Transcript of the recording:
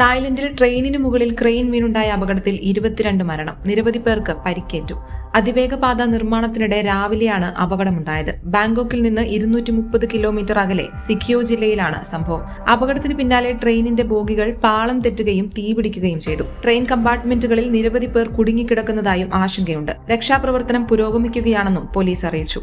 തായ്ലൻഡിൽ ട്രെയിനിന് മുകളിൽ ക്രെയിൻ വീണുണ്ടായ അപകടത്തിൽ ഇരുപത്തിരണ്ട് മരണം. നിരവധി പേർക്ക് പരിക്കേറ്റു. അതിവേഗപാത നിർമ്മാണത്തിനിടെ രാവിലെയാണ് അപകടമുണ്ടായത്. ബാങ്കോക്കിൽ നിന്ന് ഇരുന്നൂറ്റി മുപ്പത് കിലോമീറ്റർ അകലെ സിഖിയോ ജില്ലയിലാണ് സംഭവം. അപകടത്തിന് പിന്നാലെ ട്രെയിനിന്റെ ബോഗികൾ പാളം തെറ്റുകയും തീപിടിക്കുകയും ചെയ്തു. ട്രെയിൻ കമ്പാർട്ട്മെന്റുകളിൽ നിരവധി പേർ കുടുങ്ങിക്കിടക്കുന്നതായും ആശങ്കയുണ്ട്. രക്ഷാപ്രവർത്തനം പുരോഗമിക്കുകയാണെന്നും പോലീസ് അറിയിച്ചു.